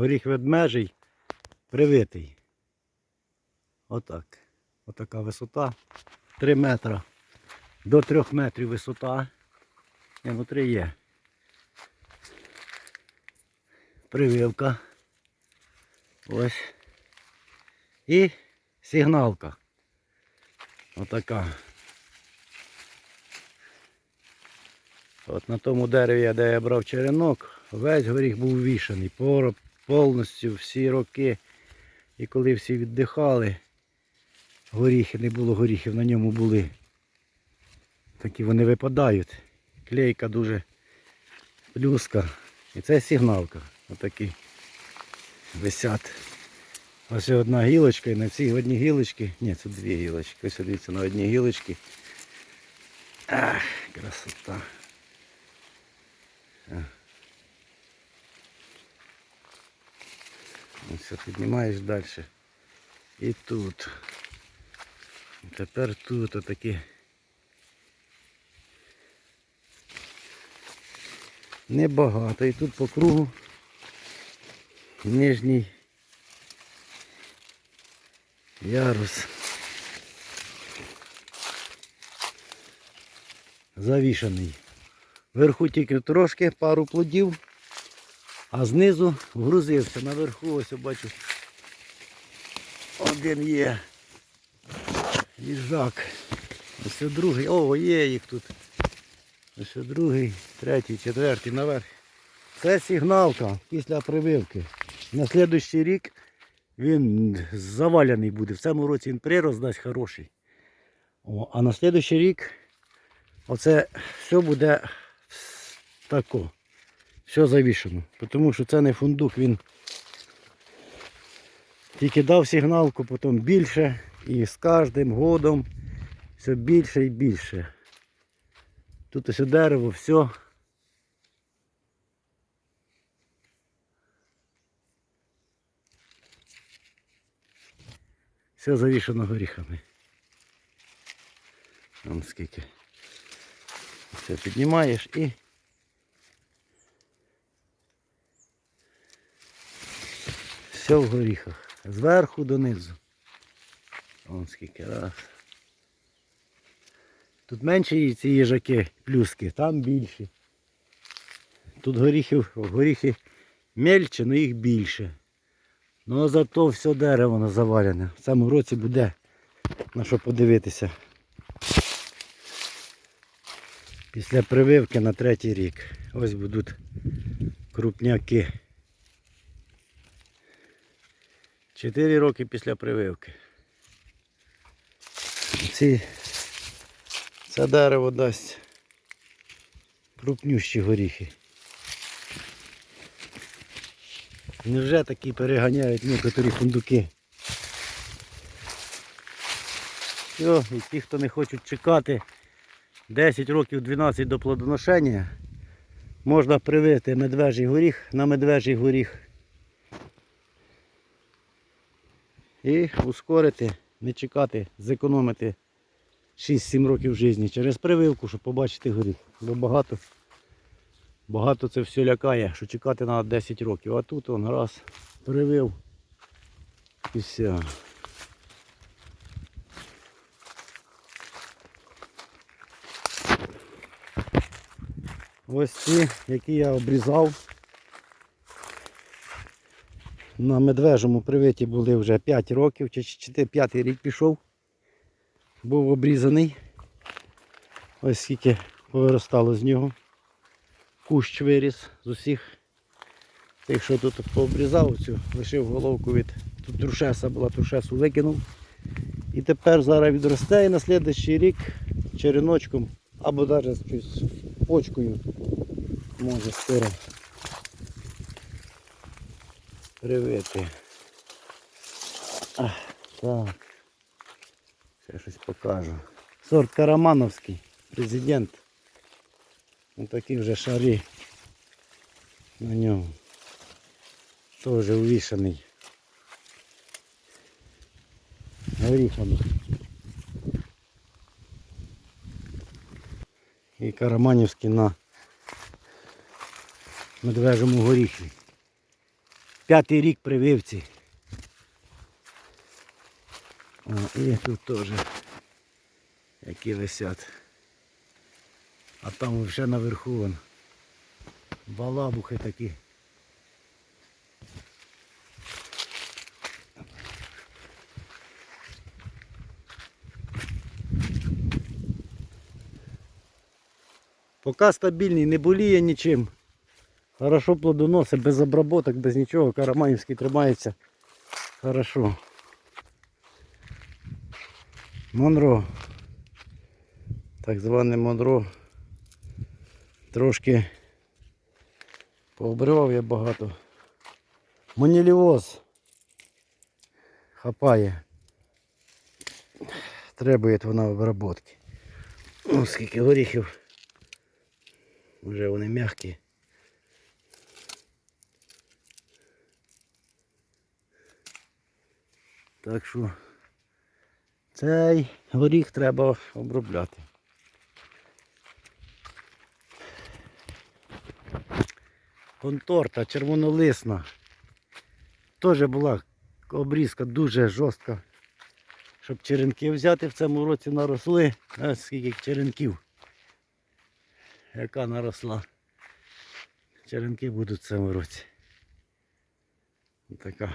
Горіх ведмежий привитий. Отак. Отака висота. 3 метра. До 3 метрів висота. Ні, ну 3 є. Прививка. Ось. І сигналка. Отака. От на тому дереві, де я брав черенок, весь горіх був вішаний. Пор- Повністю всі роки. І коли всі віддихали, горіхи, не було горіхів, на ньому були. Такі вони випадають. Клейка дуже плюска. І це сигналка. Отакі висять. Ось одна гілочка і на цій одній гілочці. Ні, це дві гілочки. Ось дивіться на одній гілочці. Ах, красота. Ось піднімаєш далі. І тут. І Тепер тут отакі. Небагато. І тут по кругу нижній ярус. Завішаний. Вверху тільки трошки, пару плодів, а знизу вгрузився. Наверху ось бачу. Один є. Їжак. Ось другий. О, є їх тут. Ось другий, третій, четвертий наверх. Це сигналка після прививки. На наступний рік він заваляний буде. В цьому році він прирост дасть хороший. О, а на наступний рік оце все буде тако. Все завішено. Тому що це не фундук, він тільки дав сигналку, потім більше і з кожним годом все більше і більше. Тут ось дерево, все. Все завішано горіхами. Вон скільки. Все піднімаєш і все в горіхах. Зверху донизу. Вон скільки раз. Тут менші ці їжаки, плюски, там більші. Тут горіхів, горіхи мельче, але їх більше. Ну а зато все дерево завалене. В цьому році буде на що подивитися. Після прививки на третій рік. Ось будуть крупняки. Чотири роки після прививки. Ці, це дерево дасть крупнющі горіхи. Невже такі переганяють некоторі фундуки? Все, і ті, хто не хочуть чекати 10 років 12 до плодоношення, можна привити медвежий горіх на медвежий горіх. І ускорити, не чекати, зекономити 6-7 років житті через прививку, щоб побачити горіх. Бо багато, багато це все лякає, що чекати треба 10 років. А тут он раз привив і все. Ось ці, які я обрізав. На медвежому привиті були вже 5 років, чи 4, 5 рік пішов. Був обрізаний. Ось скільки повиростало з нього. Кущ виріс з усіх. Тих, що тут пообрізав, цю, лишив головку від тут трушеса була, трушесу викинув. І тепер зараз відросте і на слідчий рік череночком або навіть почкою може скоро привити. Так. Ще щось покажу. Сорт Карамановський, президент. Ось такі вже шари на ньому. Теж увішаний. Горіхами. І Караманівський на медвежому горіхі. П'ятий рік прививці. О, і тут теж які висять. А там вже наверху вон. Балабухи такі. Поки стабільний, не боліє нічим. Хорошо плодоносить, без обработок, без нічого. Караманівський тримається. Хорошо. Монро. Так зване Монро. Трошки пообривав я багато. Моніліоз. Хапає. Требує вона обработки. О, скільки горіхів. Вже вони м'які. Так що цей горіх треба обробляти. Конторта червонолисна. Теж була обрізка дуже жорстка. Щоб черенки взяти в цьому році наросли. Ось скільки черенків. Яка наросла. Черенки будуть в цьому році. Така